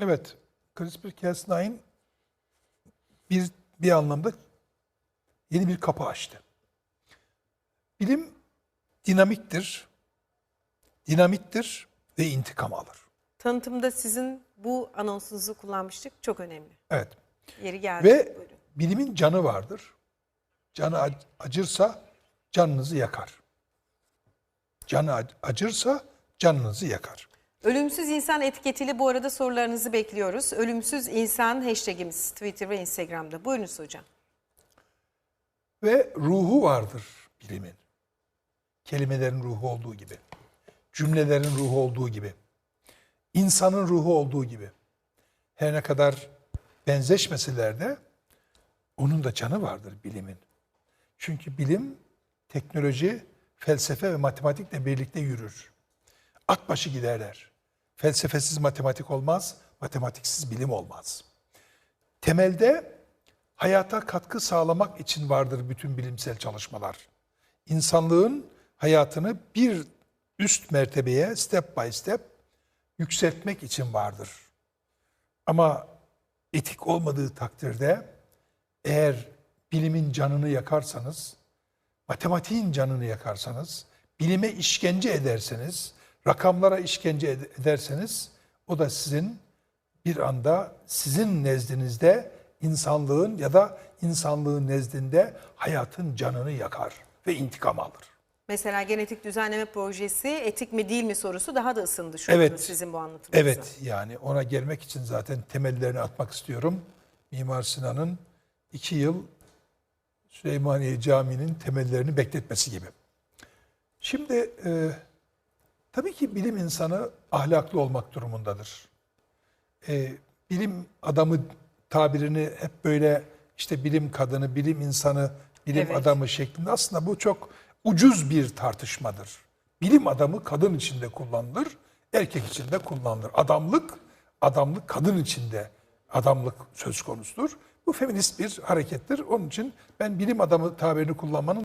Evet, CRISPR-Cas9 bir bir anlamda yeni bir kapı açtı. Bilim dinamiktir, dinamittir ve intikam alır. Tanıtımda sizin bu anonsunuzu kullanmıştık. Çok önemli. Evet. Yeri geldi. Ve Buyurun. bilimin canı vardır. Canı ac- acırsa canınızı yakar. Canı ac- acırsa canınızı yakar. Ölümsüz insan etiketiyle bu arada sorularınızı bekliyoruz. Ölümsüz insan hashtagimiz Twitter ve Instagram'da. Buyurunuz hocam. Ve ruhu vardır bilimin. Kelimelerin ruhu olduğu gibi. Cümlelerin ruhu olduğu gibi. insanın ruhu olduğu gibi. Her ne kadar benzeşmeseler de onun da canı vardır bilimin. Çünkü bilim, teknoloji, felsefe ve matematikle birlikte yürür. At başı giderler. Felsefesiz matematik olmaz, matematiksiz bilim olmaz. Temelde hayata katkı sağlamak için vardır bütün bilimsel çalışmalar. İnsanlığın hayatını bir üst mertebeye step by step yükseltmek için vardır. Ama etik olmadığı takdirde eğer bilimin canını yakarsanız, matematiğin canını yakarsanız, bilime işkence ederseniz, rakamlara işkence ed- ederseniz o da sizin bir anda sizin nezdinizde insanlığın ya da insanlığın nezdinde hayatın canını yakar ve intikam alır. Mesela genetik düzenleme projesi etik mi değil mi sorusu daha da ısındı şu Evet. sizin bu anlatımınızda. Evet yani ona gelmek için zaten temellerini atmak istiyorum. Mimar Sinan'ın iki yıl Süleymaniye Camii'nin temellerini bekletmesi gibi. Şimdi e, tabii ki bilim insanı ahlaklı olmak durumundadır. E, bilim adamı tabirini hep böyle işte bilim kadını, bilim insanı, bilim Evet. adamı şeklinde aslında bu çok ucuz bir tartışmadır. Bilim adamı kadın içinde kullanılır, erkek içinde kullanılır. Adamlık, adamlık kadın içinde adamlık söz konusudur. Bu feminist bir harekettir. Onun için ben bilim adamı tabirini kullanmanın